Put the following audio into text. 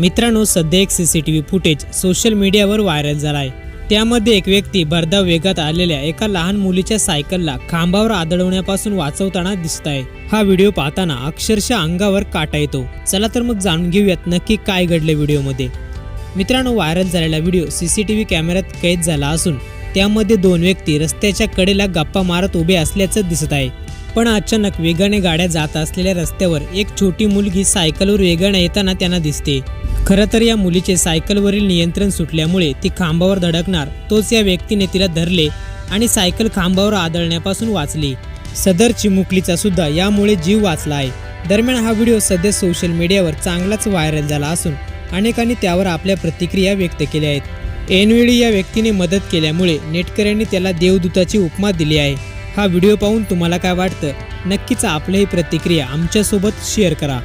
मित्रांनो सध्या एक C C T V footage social मीडियावर व्हायरल झाला आहे त्यामध्ये एक व्यक्ती भरधाव वेगात आलेल्या एका लहान मुलीच्या सायकलला खांबावर आदळवण्यापासून वाचवताना दिसत आहे हा व्हिडिओ पाहताना अक्षरशः अंगावर काटा येतो. चला तर मग जाणून घेऊयात नक्की काय घडले व्हिडिओमध्ये. मित्रांनो व्हायरल झालेला video C C T V कॅमेऱ्यात कैद झाला असून त्यामध्ये दोन व्यक्ती रस्त्याच्या कडेला गप्पा मारत उभे असल्याचं दिसत आहे. पण अचानक वेगाने गाड्या जात असलेल्या रस्त्यावर एक छोटी मुलगी सायकलवर वेगाने येताना त्यांना दिसते. खरं तर या मुलीचे सायकलवरील नियंत्रण सुटल्यामुळे ती खांबावर धडकणार तोच या व्यक्तीने तिला धरले आणि सायकल खांबावर आदळण्यापासून वाचली. सदर चिमुकलीचा सुद्धा यामुळे जीव वाचला आहे. दरम्यान हा व्हिडिओ सध्या सोशल मीडियावर चांगलाच व्हायरल झाला असून अनेकांनी त्यावर आपल्या प्रतिक्रिया व्यक्त केल्या आहेत. ऐनवेळी या व्यक्तीने मदत केल्यामुळे नेटकऱ्यांनी त्याला देवदूताची उपमा दिली आहे. हा व्हिडिओ पाहून तुम्हाला काय वाटतं? नक्कीच आपल्याही प्रतिक्रिया आमच्यासोबत शेअर करा.